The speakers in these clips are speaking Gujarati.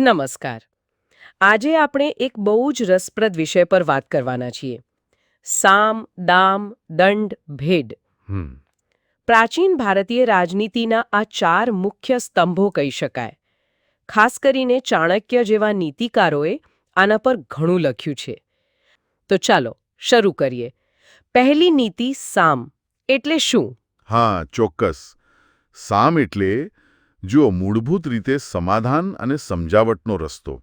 નમસ્કાર. આજે આપણે એક બહુ જ રસપ્રદ વિષય પર વાત કરવાના છીએ. સામ દામ દંડ ભેદ. પ્રાચીન ભારતીય રાજનીતિના આ ચાર મુખ્ય સ્તંભો કહી શકાય. ખાસ કરીને ચાણક્ય જેવા નીતિકારોએ આના પર ઘણું લખ્યું છે. તો ચાલો શરૂ કરીએ. પહેલી નીતિ સામ એટલે શું? હા ચોક્કસ. સામ એટલે જુઓ મૂળભૂત રીતે સમાધાન અને સમજાવટનો રસ્તો.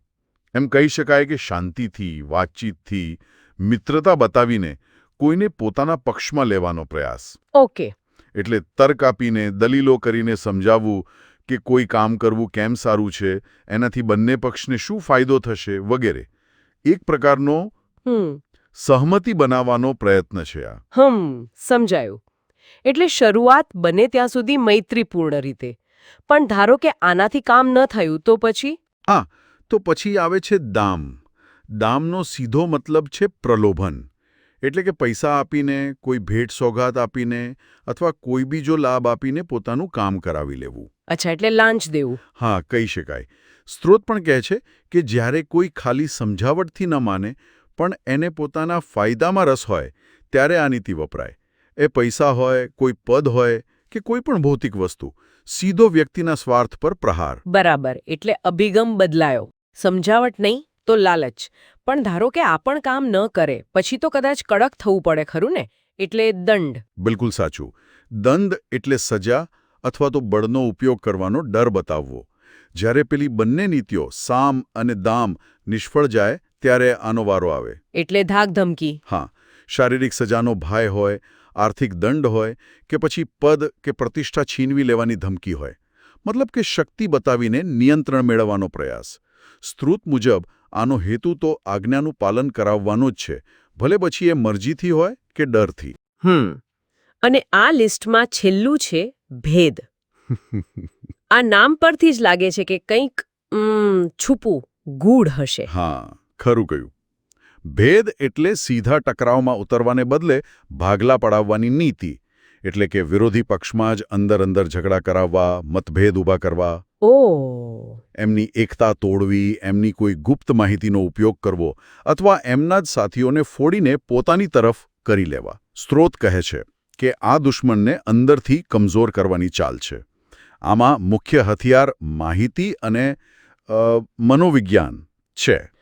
એમ કહી શકાય કે શાંતિથી વાતચીતથી મિત્રતા બતાવીને કોઈને પોતાના પક્ષમાં લેવાનો પ્રયાસ. ઓકે. એટલે તર્ક આપીને દલીલો કરીને સમજાવવું કે કોઈ કામ કરવું કેમ સારું છે એનાથી બંને પક્ષને શું ફાયદો થશે વગેરે. એક પ્રકારનો હમ. સહમતિ બનાવવાનો પ્રયત્ન છે આ. હમ સમજાયું. એટલે શરૂઆત બને ત્યાં સુધી મૈત્રીપૂર્ણ રીતે. પણ ધારો કે આનાથી કામ ન થયું તો પછી? હા તો પછી આવે છે દામ. દામનો સીધો મતલબ છે પ્રલોભન. એટલે કે પૈસા આપીને કોઈ ભેટ સોગાત આપીને અથવા કોઈ બીજો લાભ આપીને પોતાનું કામ કરાવી લેવું. અચ્છા એટલે લાંચ દેવું. હા કહી શકાય. સ્ત્રોત પણ કહે છે કે જ્યારે કોઈ ખાલી સમજાવટથી ન માને પણ એને પોતાના ફાયદામાં રસ હોય ત્યારે આ નીતિ વપરાય. એ પૈસા હોય કોઈ પદ હોય કે કોઈ પણ ભૌતિક વસ્તુ સીધો વ્યક્તિના સ્વાર્થ પર પ્રહાર. બરાબર એટલે અભિગમ બદલાયો. સમજાવટ નહીં તો લાલચ. પણ ધારો કે આ પણ કામ ન કરે પછી તો કદાચ કડક થવું પડે ખરું ને? એટલે દંડ. બિલકુલ સાચું. દંડ એટલે સજા અથવા તો બળનો ઉપયોગ કરવાનો ડર બતાવવો. જ્યારે પેલી બંને નીતિઓ સામ અને દામ નિષ્ફળ જાય ત્યારે આનો વારો આવે. એટલે ધાક ધમકી હા શારીરિક સજાનો ભય હોય આર્થિક દંડ હોય કે પછી પદ કે પ્રતિષ્ઠા છીનવી લેવાની ધમકી હોય. મતલબ કે શક્તિ બતાવીને નિયંત્રણ મેળવવાનો પ્રયાસ. સ્ત્રોત મુજબ આનો હેતુ તો આજ્ઞાનું પાલન કરાવવાનો જ છે. ભલે પછી એ મરજીથી હોય કે ડરથી. હમ. અને આ લિસ્ટમાં છેલ્લું છે ભેદ. આ નામ પરથી જ લાગે છે કે કંઈક છૂપું ગૂઢ હશે. હા ખરું કહ્યું. ભેદ એટલે સીધા ટકરાવમાં ઉતરવાને બદલે ભાગલા પડાવવાની નીતિ એટલે કે વિરોધી પક્ષમાં જ અંદર અંદર ઝઘડા કરાવવા મતભેદ ઊભા કરવા. ઓ. એમની એકતા તોડવી એમની કોઈ ગુપ્ત માહિતીનો ઉપયોગ કરવો અથવા એમના જ સાથીઓને ફોડીને પોતાની તરફ કરી લેવા. સ્ત્રોત કહે છે કે આ દુશ્મનને અંદરથી કમજોર કરવાની ચાલ છે. આમાં મુખ્ય હથિયાર માહિતી અને મનોવિજ્ઞાન છે.